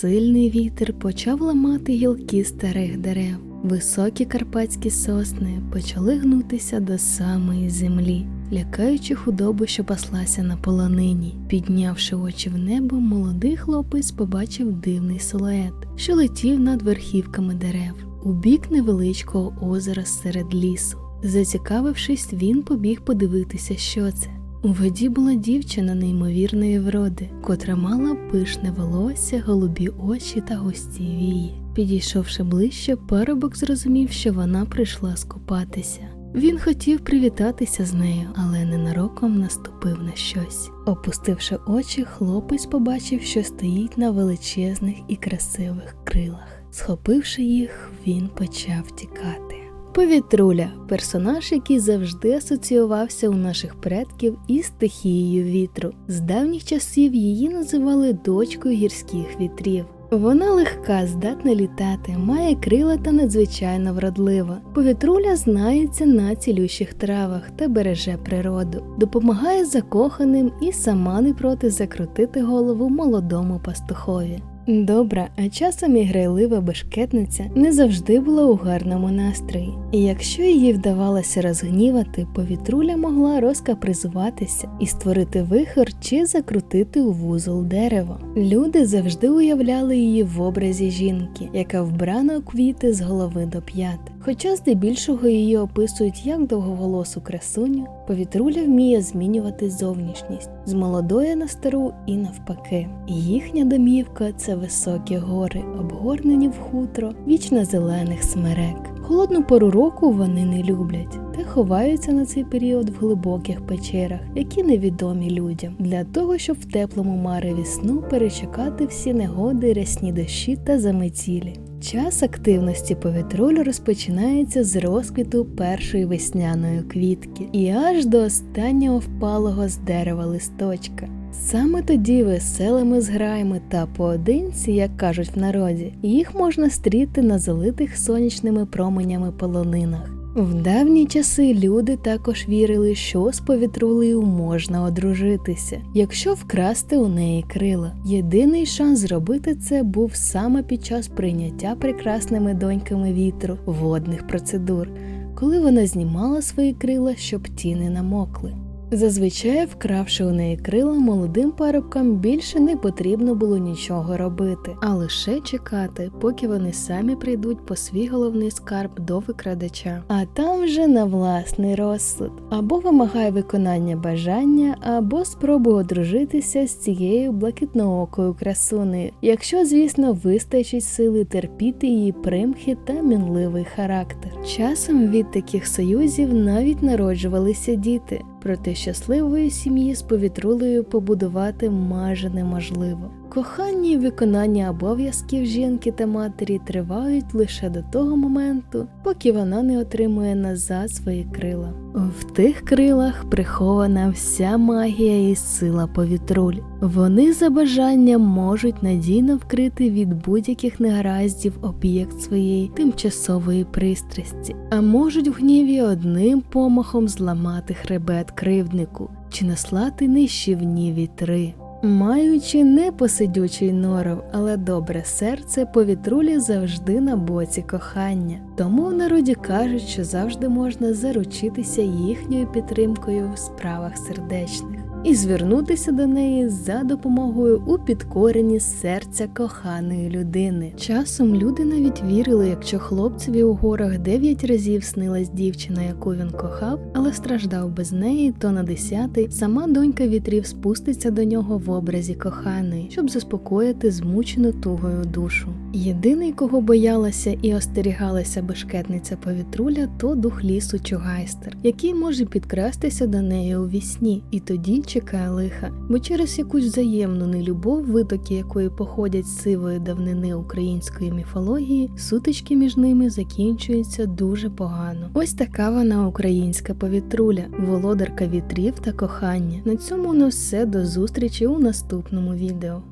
Сильний вітер почав ламати гілки старих дерев. Високі карпатські сосни почали гнутися до самої землі, лякаючи худобу, що паслася на полонині. Піднявши очі в небо, молодий хлопець побачив дивний силует, що летів над верхівками дерев, у бік невеличкого озера серед лісу. Зацікавившись, він побіг подивитися, що це. У воді була дівчина неймовірної вроди, котра мала пишне волосся, голубі очі та густі вії. Підійшовши ближче, парубок зрозумів, що вона прийшла скупатися. Він хотів привітатися з нею, але ненароком наступив на щось. Опустивши очі, хлопець побачив, що стоїть на величезних і красивих крилах. Схопивши їх, він почав тікати. Повітруля персонаж, який завжди асоціювався у наших предків із стихією вітру. З давніх часів її називали дочкою гірських вітрів. Вона легка, здатна літати, має крила та надзвичайно вродлива. Повітруля знається на цілющих травах та береже природу, допомагає закоханим і сама не проти закрутити голову молодому пастухові. Добра, а часом і грайлива бешкетниця не завжди була у гарному настрої, і якщо їй вдавалося розгнівати, повітруля могла розкапризуватися і створити вихор чи закрутити у вузол дерево. Люди завжди уявляли її в образі жінки, яка вбрана у квіти з голови до п'ят. Хоча здебільшого її описують як довговолосу красуню, повітруля вміє змінювати зовнішність з молодої на стару і навпаки. Їхня домівка це високі гори, обгорнені в хутро вічно зелених смерек. Холодну пору року вони не люблять та ховаються на цей період в глибоких печерах, які невідомі людям, для того, щоб в теплому мареві сну перечекати всі негоди, рясні дощі та заметілі. Час активності повітролю розпочинається з розквіту першої весняної квітки і аж до останнього впалого з дерева листочка. Саме тоді веселими зграями та поодинці, як кажуть в народі, їх можна стріти на залитих сонячними променями полонинах. В давні часи люди також вірили, що з повітрулею можна одружитися, якщо вкрасти у неї крила. Єдиний шанс зробити це був саме під час прийняття прекрасними доньками вітру водних процедур, коли вона знімала свої крила, щоб ті не намокли. Зазвичай, вкравши у неї крила, молодим парубкам більше не потрібно було нічого робити, а лише чекати, поки вони самі прийдуть по свій головний скарб до викрадача. А там вже на власний розсуд або вимагає виконання бажання, або спробує одружитися з цією блакитноокою красунею, якщо, звісно, вистачить сили терпіти її примхи та мінливий характер. Часом від таких союзів навіть народжувалися діти. Проте щасливої сім'ї з повітрулею побудувати майже неможливо. Кохання і виконання обов'язків жінки та матері тривають лише до того моменту, поки вона не отримує назад свої крила. В тих крилах прихована вся магія і сила повітруль. Вони за бажанням можуть надійно вкрити від будь-яких негараздів об'єкт своєї тимчасової пристрасті, а можуть в гніві одним помахом зламати хребет кривднику чи наслати нищівні вітри. Маючи непосидючий норов, але добре серце, повітрулі завжди на боці кохання. Тому в народі кажуть, що завжди можна заручитися їхньою підтримкою в справах сердечних і звернутися до неї за допомогою у підкоренні серця коханої людини. Часом люди навіть вірили, якщо хлопцеві у горах дев'ять разів снилась дівчина, яку він кохав, але страждав без неї, то на десятий сама донька вітрів спуститься до нього в образі коханої, щоб заспокоїти змучену тугою душу. Єдиний, кого боялася і остерігалася бешкетниця повітруля, то дух лісу Чугайстер, який може підкрастися до неї у вісні, і тоді чекає лиха, бо через якусь взаємну нелюбов, витоки якої походять з сивої давнини української міфології, сутички між ними закінчуються дуже погано. Ось така вона українська повітруля, володарка вітрів та кохання. На цьому у нас все до зустрічі у наступному відео.